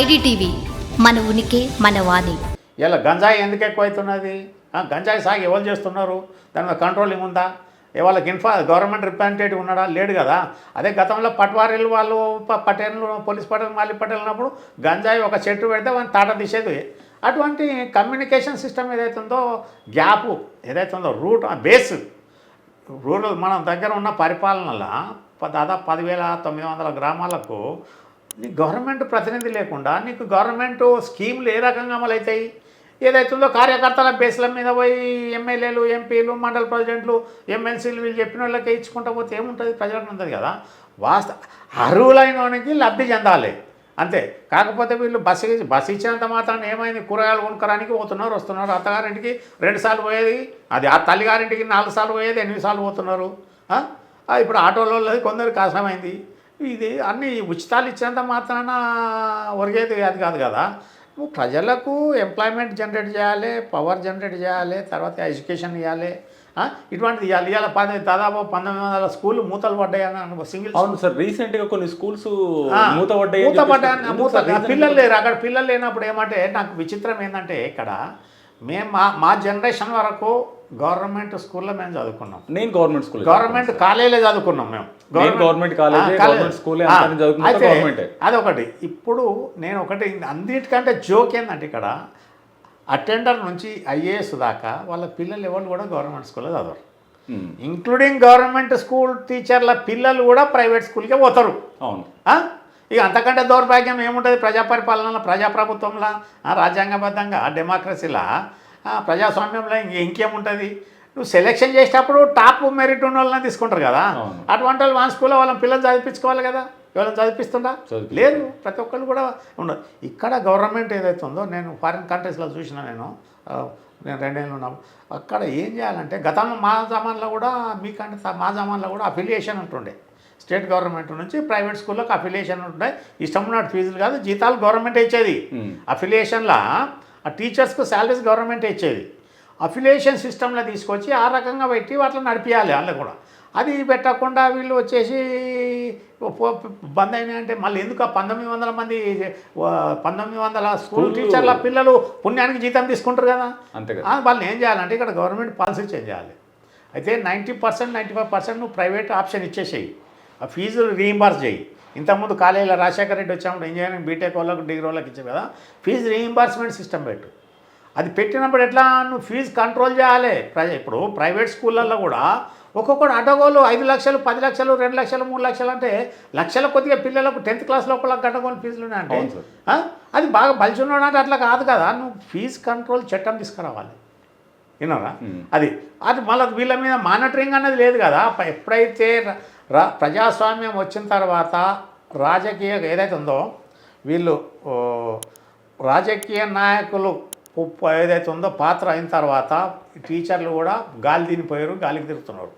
IDTV మన ఉనికి మన వాణి. ఇలా గంజాయి ఎందుకు ఎక్కువైతున్నది? గంజాయి సాగు ఎవరు చేస్తున్నారు? దాని మీద కంట్రోలింగ్ ఉందా? ఏ వాళ్ళకి ఇన్ఫా గవర్నమెంట్ రిప్రజెంటేటివ్ ఉన్నాడా? లేడు కదా. అదే గతంలో పట్వారీలు వాళ్ళు పటేన్లు పోలీస్ పటేల్ మాలి పటేల్ ఉన్నప్పుడు గంజాయి ఒక చెట్టు పెడితే వాళ్ళని తాట తీసేది. అటువంటి కమ్యూనికేషన్ సిస్టమ్ ఏదైతే ఉందో గ్యాప్ ఏదైతే ఉందో రూట్ బేస్ రూరల్ మన దగ్గర ఉన్న పరిపాలనలో దాదాపు పదివేల తొమ్మిది వందల గ్రామాలకు నీకు గవర్నమెంట్ ప్రతినిధి లేకుండా నీకు గవర్నమెంట్ స్కీములు ఏ రకంగా అమలవుతాయి ఏదైతుందో కార్యకర్తల బేస్ల మీద పోయి ఎమ్మెల్యేలు ఎంపీలు మండల ప్రెసిడెంట్లు ఎమ్మెల్సీలు వీళ్ళు చెప్పిన వాళ్ళకి ఇచ్చుకుంటా పోతే ఏముంటుంది? ప్రజలకు ఉంటుంది కదా. వాస్త అర్హులైన వానికి లబ్ధి చెందాలి. అంతే. కాకపోతే వీళ్ళు బస్సు బస్సు ఇచ్చినంత మాత్రం ఏమైంది? కూరగాయలు కొనుక్కడానికి పోతున్నారు వస్తున్నారు. అత్తగారింటికి రెండు సార్లు పోయేది. అది ఆ తల్లిగారింటికి నాలుగు సార్లు పోయేది ఎనిమిది సార్లు పోతున్నారు. ఇప్పుడు ఆటోలలో కొందరు కొందరికి కష్టమైంది ఇది అన్ని ఉచితాలు ఇచ్చినంత మాత్రాన ఒరిగేది అది కాదు కదా. నువ్వు ప్రజలకు ఎంప్లాయ్మెంట్ జనరేట్ చేయాలి పవర్ జనరేట్ చేయాలి తర్వాత ఎడ్యుకేషన్ ఇవ్వాలి? ఇటువంటిది ఇవ్వాలి ఇవాళ పది దాదాపు పంతొమ్మిది వందల స్కూళ్ళు మూతలు పడ్డాయని సింగిల్ అవును సార్ రీసెంట్గా కొన్ని స్కూల్స్ మూత పడ్డాయి మూత పడ్డాయని- మూత పిల్లలు లేరు. అక్కడ పిల్లలు లేనప్పుడు ఏమంటే నాకు విచిత్రం ఏంటంటే ఇక్కడ మేము మా మా జనరేషన్ వరకు గవర్నమెంట్ స్కూల్లో మేము చదువుకున్నాం. నేను గవర్నమెంట్ స్కూల్ గవర్నమెంట్ కాలేజీలో చదువుకున్నాం మేము government ఏ. అదొకటి. ఇప్పుడు నేను ఒకటి అన్నిటికంటే జోక్ ఏంటంటే ఇక్కడ అటెండర్ నుంచి ఐఏఎస్ దాకా వాళ్ళ పిల్లలు ఎవరు కూడా గవర్నమెంట్ స్కూల్లో చదవరు. ఇంక్లూడింగ్ గవర్నమెంట్ స్కూల్ టీచర్ల పిల్లలు కూడా ప్రైవేట్ స్కూల్కే పోతారు. అవును? ఇక అంతకంటే దౌర్భాగ్యం ఏముంటుంది? ప్రజా పరిపాలనలో ప్రజాప్రభుత్వంలో ఆ, రాజ్యాంగబద్ధంగా డెమోక్రసీలా ఆ, ప్రజాస్వామ్యంలో ఇంక ఇంకేముంటుంది? నువ్వు సెలెక్షన్ చేసేటప్పుడు టాప్ మెరిట్ ఉన్న వాళ్ళని తీసుకుంటారు కదా. అటువంటి వాళ్ళు స్కూల్లో వాళ్ళని పిల్లలు చదివించుకోవాలి కదా. ఎవరైనా చదివిస్తుందా. లేదు ప్రతి ఒక్కళ్ళు కూడా ఉండదు ఇక్కడ గవర్నమెంట్ ఏదైతే ఉందో నేను ఫారిన్ కంట్రీస్లో చూసిన నేను నేను రెండేళ్ళు ఉన్నాను. అక్కడ ఏం చేయాలంటే గతంలో మా జమాన్లో కూడా మీకంటే మా జమాన్లో కూడా అఫిలియేషన్ ఉంటుండే. స్టేట్ గవర్నమెంట్ నుంచి ప్రైవేట్ స్కూళ్ళకి అఫిలియేషన్ ఉంటుండే ఇష్టం ఉన్నట్టు ఫీజులు కాదు జీతాలు గవర్నమెంట్ ఇచ్చేది. అఫిలియేషన్లో ఆ టీచర్స్కు శాలరీస్ గవర్నమెంట్ ఇచ్చేది. అఫిలియేషన్ సిస్టంలో తీసుకొచ్చి ఆ రకంగా పెట్టి వాటిని నడిపించాలి వాళ్ళు కూడా. అది పెట్టకుండా వీళ్ళు వచ్చేసి బంద్ అంటే మళ్ళీ ఎందుకు ఆ పంతొమ్మిది వందల మంది పంతొమ్మిది వందల స్కూల్? టీచర్ల పిల్లలు పుణ్యానికి జీతం తీసుకుంటారు కదా? అంతే కదా. ఆ, వాళ్ళని ఏం చేయాలంటే ఇక్కడ గవర్నమెంట్ పాలసీ చేంజ్ చేయాలి. అయితే ninety percent ninety five percent నువ్వు ప్రైవేట్ ఆప్షన్ ఇచ్చేసేయి. ఆ ఫీజులు రీయింబర్స్ చేయి. ఇంతకుముందు కాలేజీలో రాజశేఖర రెడ్డి వచ్చినప్పుడు ఇంజనీరింగ్ బీటెక్ వాళ్ళకు డిగ్రీ వాళ్ళకి ఇచ్చావు కదా? ఫీజు రీయింబర్స్మెంట్ సిస్టమ్ పెట్టు. అది పెట్టినప్పుడు ఎట్లా? నువ్వు ఫీజు కంట్రోల్ చేయాలి. ప్రజ ఇప్పుడు ప్రైవేట్ స్కూళ్ళల్లో కూడా ఒక్కొక్కడు అడ్డగోలు ఐదు లక్షలు పది లక్షలు రెండు లక్షలు మూడు లక్షలు అంటే లక్షల కొద్దిగా పిల్లలకు టెన్త్ క్లాస్ లోపల గడ్డగోలు ఫీజులు. ఆ? అది బాగా బలిచున్నాడు అంటే అట్లా కాదు కదా? నువ్వు ఫీజు కంట్రోల్ చట్టం తీసుకురావాలి. విన్నారా. అది అది మళ్ళీ వీళ్ళ మీద మానిటరింగ్ అనేది లేదు కదా? ఎప్పుడైతే ర- ప్రజాస్వామ్యం వచ్చిన తర్వాత రాజకీయ ఏదైతే ఉందో వీళ్ళు రాజకీయ నాయకులు ఏదైతే ఉందో పాత్ర అయిన తర్వాత టీచర్లు కూడా గాలి తినిపోయారు గాలికి తిరుగుతున్నారు.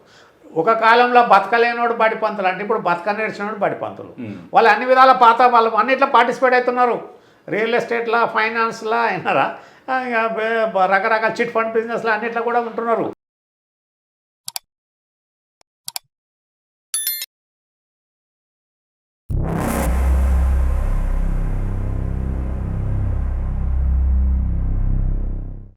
ఒక కాలంలో బతకలేనోడు బడి పంతులు అంటే ఇప్పుడు బతక నేర్చినోడు బడి పంతులు. వాళ్ళు అన్ని విధాల పాత వాళ్ళు అన్నిట్లో పార్టిసిపేట్ అవుతున్నారు. రియల్ ఎస్టేట్లా ఫైనాన్స్లా అయినారా? రకరకాల చిట్ ఫండ్ బిజినెస్లో అన్నిట్లో కూడా ఉంటున్నారు.